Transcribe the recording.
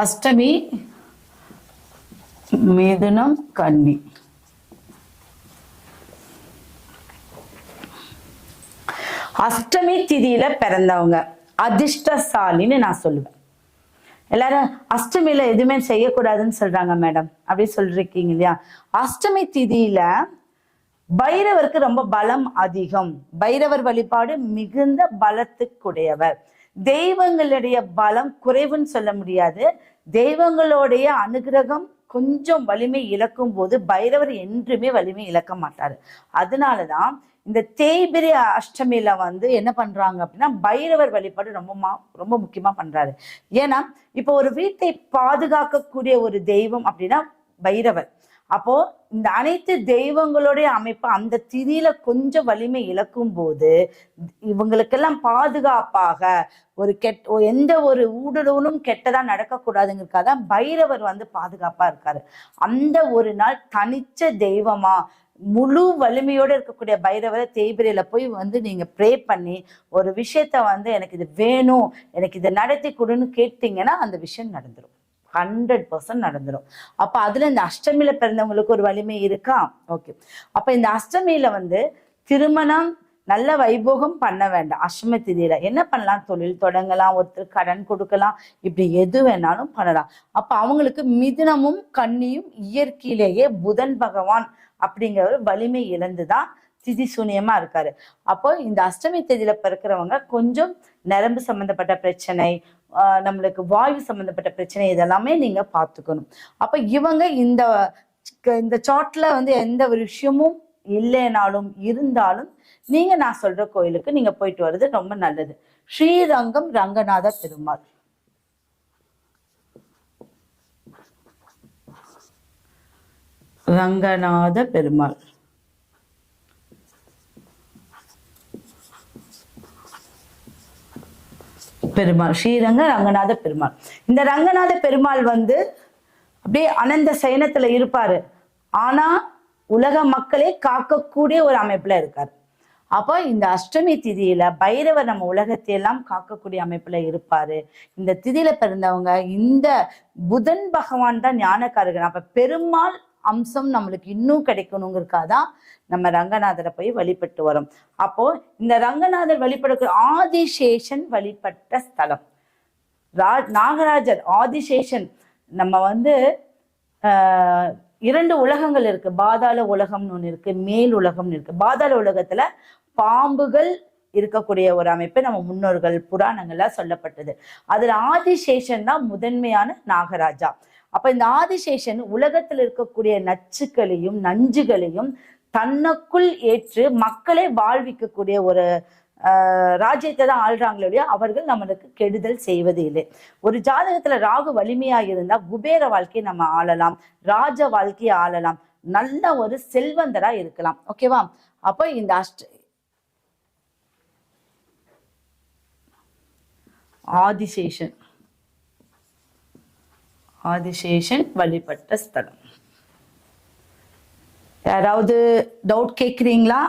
அஷ்டமி மிதுனம் கன்னி. அஷ்டமி திதியில பிறந்தவங்க அதிர்ஷ்டசாலின்னு நான் சொல்லுவேன். எல்லாரும் அஷ்டமியில எதுவுமே செய்யக்கூடாதுன்னு சொல்றாங்க மேடம். அப்படி சொல்றீங்க இல்லையா? அஷ்டமி திதியில பைரவருக்கு ரொம்ப பலம் அதிகம். பைரவர் வழிபாடு மிகுந்த பலத்துக்குடையவர். தெய்வங்களுடைய பலம் குறைவுன்னு சொல்ல முடியாது. தெய்வங்களுடைய அனுகிரகம் கொஞ்சம் வலிமை இழக்கும் போது பைரவர் என்றுமே வலிமை இழக்க மாட்டாரு. அதனாலதான் இந்த தேய்பிரி அஷ்டமியில வந்து என்ன பண்றாங்க அப்படின்னா பைரவர் வழிபாடு ரொம்ப மா- ரொம்ப முக்கியமா பண்றாரு. ஏன்னா இப்போ ஒரு வீட்டை பாதுகாக்கக்கூடிய ஒரு தெய்வம் அப்படின்னா பைரவர். அப்போ இந்த அனைத்து தெய்வங்களுடைய அமைப்பு அந்த திதியில கொஞ்சம் வலிமை இழக்கும் போது இவங்களுக்கெல்லாம் பாதுகாப்பாக ஒரு கெட் எந்த ஒரு ஊடுருவலும் கெட்டதா நடக்கக்கூடாதுங்கிறதுக்காக தான் பைரவர் வந்து பாதுகாப்பா இருக்காரு. அந்த ஒரு நாள் தனிச்ச தெய்வமா முழு வலிமையோட இருக்கக்கூடிய பைரவரை தேய்பிரையில போய் வந்து நீங்க ப்ரே பண்ணி ஒரு விஷயத்த வந்து எனக்கு இது வேணும் எனக்கு இதை நடத்தி கொடுன்னு கேட்டீங்கன்னா அந்த விஷயம் நடந்துரும். ஹண்ட்ரட் பர்சன்ட் நடந்துடும் அப்ப அதுல இந்த அஷ்டமியில பிறந்தவங்களுக்கு ஒரு வலிமை இருக்கா? ஓகே அப்ப இந்த அஷ்டமியில வந்து திருமணம் நல்ல வைபோகம் பண்ண வேண்டாம். அஷ்டமி திதியில. என்ன பண்ணலாம்? தொழில் தொடங்கலாம் ஒருத்தர் கடன் கொடுக்கலாம். இப்படி எது வேணாலும் பண்ணலாம். அப்ப அவங்களுக்கு மிதுனமும் கண்ணியும் இயற்கையிலேயே புதன் பகவான் அப்படிங்கிற ஒரு வலிமை இழந்துதான் திதி சூனியமா இருக்காரு. அப்போ இந்த அஷ்டமி தேதியில பிறக்கிறவங்க கொஞ்சம் நரம்பு சம்பந்தப்பட்ட பிரச்சனை நம்மளுக்கு வாயு சம்மந்தப்பட்ட பிரச்சனை இதெல்லாமே நீங்க பார்த்துக்கணும். அப்போ இவங்க இந்த இந்த சார்ட்ல வந்து எந்த ஒரு விஷயமும் இல்லைனாலும் இருந்தாலும் நீங்கள் நான் சொல்ற கோயிலுக்கு நீங்கள் போயிட்டு வர்றது ரொம்ப நல்லது. ஸ்ரீரங்கம் ரங்கநாத பெருமாள் ரங்கநாத பெருமாள். பெருமாள் ஸ்ரீரங்க ரங்கநாத பெருமாள். இந்த ரங்கநாத பெருமாள் வந்து அப்படியே அனந்த சயனத்துல இருப்பாரு. ஆனா உலக மக்களே காக்கக்கூடிய ஒரு அமைப்புல இருக்காரு. அப்போ இந்த அஷ்டமி திதியில பைரவர் நம்ம உலகத்தை எல்லாம் காக்கக்கூடிய அமைப்புல இருப்பாரு. இந்த திதியில பிறந்தவங்க இந்த புதன் பகவான் தான் ஞானக்காரர்கள். அப்ப பெருமாள் அம்சம் நம்மளுக்கு இன்னும் கிடைக்கணுங்கிறதுக்காக தான் நம்ம ரங்கநாதரை போய் வழிபட்டு வரோம். அப்போ இந்த ரங்கநாதர் வழிபடக்கூடிய ஆதிசேஷன் வழிபட்ட ஸ்தலம். ரா நாகராஜர் ஆதிசேஷன். நம்ம வந்து ஆஹ், இரண்டு உலகங்கள் இருக்கு. பாதாள உலகம்னு ஒன்று இருக்கு மேல் உலகம்னு இருக்கு. பாதாள உலகத்துல பாம்புகள் இருக்கக்கூடிய ஒரு அமைப்பு நம்ம முன்னோர்கள் புராணங்கள்லாம் சொல்லப்பட்டது. அதுல ஆதிசேஷன் தான் முதன்மையான நாகராஜா. அப்ப இந்த ஆதிசேஷன் உலகத்தில் இருக்கக்கூடிய நச்சுக்களையும் நஞ்சுகளையும் தன்னுக்குள் ஏற்று மக்களை வாழ்விக்கக்கூடிய ஒரு ராஜ்யத்தை தான் ஆள்றாங்களே அவர்கள் நம்மளுக்கு கெடுதல் செய்வது இல்லை. ஒரு ஜாதகத்துல ராகு வலிமையா இருந்தா குபேர வாழ்க்கையை நம்ம ஆளலாம் ராஜ வாழ்க்கையை ஆளலாம் நல்ல ஒரு செல்வந்தரா இருக்கலாம். ஓகேவா அப்போ இந்த அஷ்ட ஆதிசேஷன். ஆதிசேஷன் வழிபட்ட ஸ்தலம். யாராவது டவுட் கேட்குறீங்களா